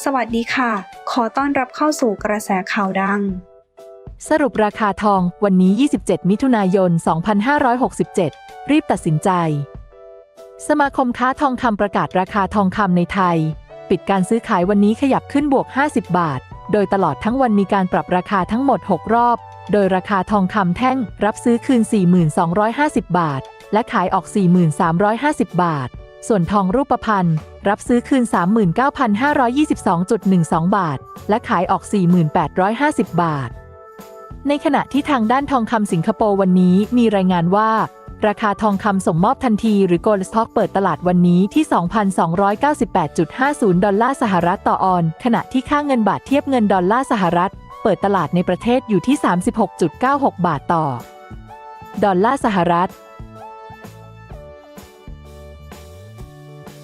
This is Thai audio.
สวัสดีค่ะ ขอต้อนรับเข้าสู่กระแสข่าวดัง สรุปราคาทองวันนี้ 27 มิถุนายน 2567 รีบตัดสินใจ สมาคมค้าทองคำประกาศราคาทองคำในไทย ปิดการซื้อขายวันนี้ขยับขึ้นบวก 50 บาท โดยตลอดทั้งวันมีการปรับราคาทั้งหมด 6 รอบ โดยราคาทองคำแท่งรับซื้อคืน 4,250 บาท และขายออก 4,350 บาท ส่วนทองรูปพรรณรับซื้อคืน 39,522.12 บาท และขายออก 4,850 บาท ในขณะที่ทางด้านทองคำสิงคโปร์วันนี้มีรายงานว่า ราคาทองคำส่งมอบทันทีหรือ Gold Stock เปิดตลาดวันนี้ที่ 2,298.50 ดอลลาร์สหรัฐต่อออน ขณะที่ค่าเงินบาทเทียบเงินดอลลาร์สหรัฐ เปิดตลาดในประเทศอยู่ที่ 36.96 บาทต่อ ดอลลาร์สหรัฐ